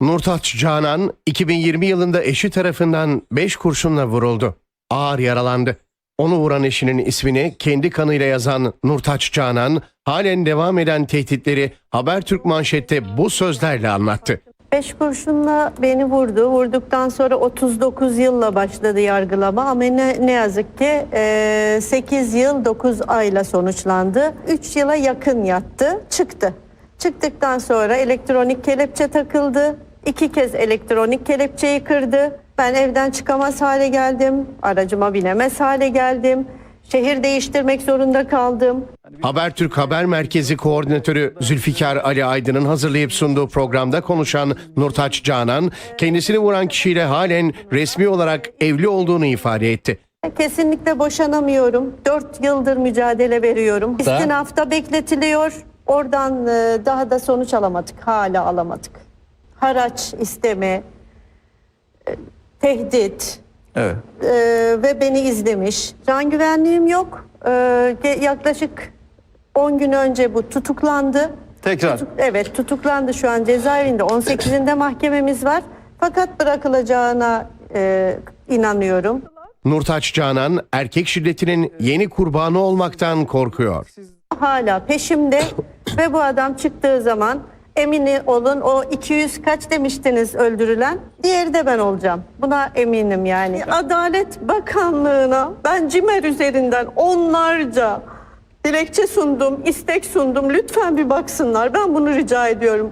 Nurtaç Canan 2020 yılında eşi tarafından 5 kurşunla vuruldu. Ağır yaralandı. Onu vuran eşinin ismini kendi kanıyla yazan Nurtaç Canan halen devam eden tehditleri Habertürk manşette bu sözlerle anlattı. Beş kurşunla beni vurdu. Vurduktan sonra 39 yılla başladı yargılama ama ne, ne yazık ki e, 8 yıl 9 ayla sonuçlandı. 3 yıla yakın yattı. Çıktı. Çıktıktan sonra elektronik kelepçe takıldı. İki kez elektronik kelepçeyi kırdı. Ben evden çıkamaz hale geldim. Aracıma binemez hale geldim. Şehir değiştirmek zorunda kaldım. Habertürk Haber Merkezi Koordinatörü Zülfikar Ali Aydın'ın hazırlayıp sunduğu programda konuşan Nurtaç Canan, kendisini vuran kişiyle halen resmi olarak evli olduğunu ifade etti. Kesinlikle boşanamıyorum. 4 yıldır mücadele veriyorum. İstinafta bekletiliyor. Oradan e, daha da sonuç alamadık. Hala alamadık. Haraç isteme, e, tehdit Evet. e, ve beni izlemiş. Can güvenliğim yok. E, yaklaşık 10 gün önce bu tutuklandı. Tekrar. Evet tutuklandı şu an cezaevinde. 18'inde mahkememiz var. Fakat bırakılacağına e, inanıyorum. Nurtaç Canan erkek şiddetinin yeni kurbanı olmaktan korkuyor. hala peşimde ve bu adam çıktığı zaman emini olun o 200 kaç demiştiniz öldürülen diğeri de ben olacağım. Buna eminim yani. Adalet Bakanlığı'na ben CİMER üzerinden onlarca dilekçe sundum, istek sundum. Lütfen bir baksınlar. Ben bunu rica ediyorum.